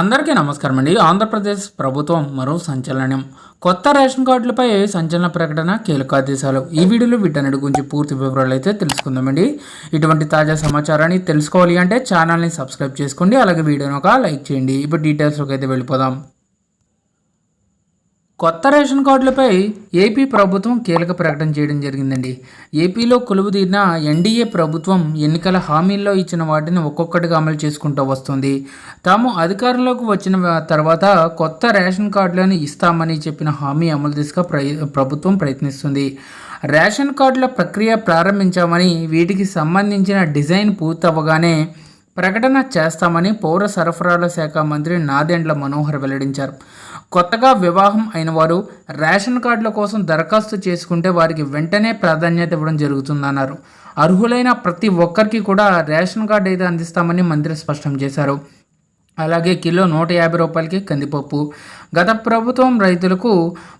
అందరికీ నమస్కారం అండి. ఆంధ్రప్రదేశ్ ప్రభుత్వం మరో సంచలనం. కొత్త రేషన్ కార్డులపై సంచలన ప్రకటన కీలక ఆదేశాలు. ఈ వీడియోలో వీటన్నిటి గురించి పూర్తి వివరాలు అయితే తెలుసుకుందామండి ఇటువంటి తాజా సమాచారాన్ని తెలుసుకోవాలి అంటే ఛానల్ని సబ్స్క్రైబ్ చేసుకోండి. అలాగే వీడియోని ఒక లైక్ చేయండి. ఇప్పుడు డీటెయిల్స్లోకి అయితే వెళ్ళిపోదాం. కొత్త రేషన్ కార్డులపై ఏపీ ప్రభుత్వం కీలక ప్రకటన చేయడం జరిగిందండి. ఏపీలో కొలువుదీరిన ఎన్డీఏ ప్రభుత్వం ఎన్నికల హామీల్లో ఇచ్చిన వాటిని ఒక్కొక్కటిగా అమలు చేసుకుంటూ వస్తుంది. తాము అధికారంలోకి వచ్చిన తర్వాత కొత్త రేషన్ కార్డులను ఇస్తామని చెప్పిన హామీ అమలు దిశగా ప్రభుత్వం ప్రయత్నిస్తుంది. రేషన్ కార్డుల ప్రక్రియ ప్రారంభించామని వీటికి సంబంధించిన డిజైన్ పూర్తవ్వగానే ప్రకటన చేస్తామని పౌర సరఫరాల శాఖ మంత్రి నాదెండ్ల మనోహర్ వెల్లడించారు. కొత్తగా వివాహం అయిన వారు రేషన్ కార్డుల కోసం దరఖాస్తు చేసుకుంటే వారికి వెంటనే ప్రాధాన్యత ఇవ్వడం జరుగుతుందన్నారు. అర్హులైన ప్రతి ఒక్కరికి కూడా రేషన్ కార్డు అయితే అందిస్తామని మంత్రి స్పష్టం చేశారు. అలాగే కిలో నూట యాభై రూపాయలకి కందిపప్పు. గత ప్రభుత్వం రైతులకు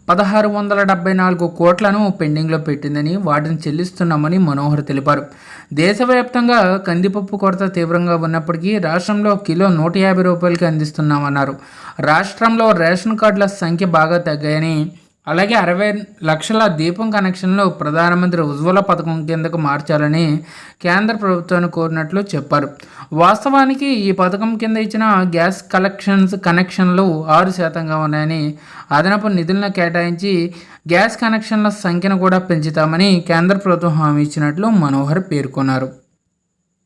పదహారు వందల డెబ్బై నాలుగు కోట్లను పెండింగ్లో పెట్టిందని వాటిని చెల్లిస్తున్నామని మనోహర్ తెలిపారు. దేశవ్యాప్తంగా కందిపప్పు కొరత తీవ్రంగా ఉన్నప్పటికీ రాష్ట్రంలో కిలో నూట యాభై రూపాయలకి అందిస్తున్నామన్నారు. రాష్ట్రంలో రేషన్ కార్డుల సంఖ్య బాగా తగ్గాయని అలాగే అరవై లక్షల దీపం కనెక్షన్లు ప్రధానమంత్రి ఉజ్వల పథకం కిందకు మార్చాలని కేంద్ర ప్రభుత్వాన్ని కోరినట్లు చెప్పారు. వాస్తవానికి ఈ పథకం కింద ఇచ్చిన గ్యాస్ కలెక్షన్స్ కనెక్షన్లు ఆరు శాతంగా ఉన్నాయని అదనపు నిధులను కేటాయించి గ్యాస్ కనెక్షన్ల సంఖ్యను కూడా పెంచుతామని కేంద్ర ప్రభుత్వం హామీ ఇచ్చినట్లు మనోహర్ పేర్కొన్నారు.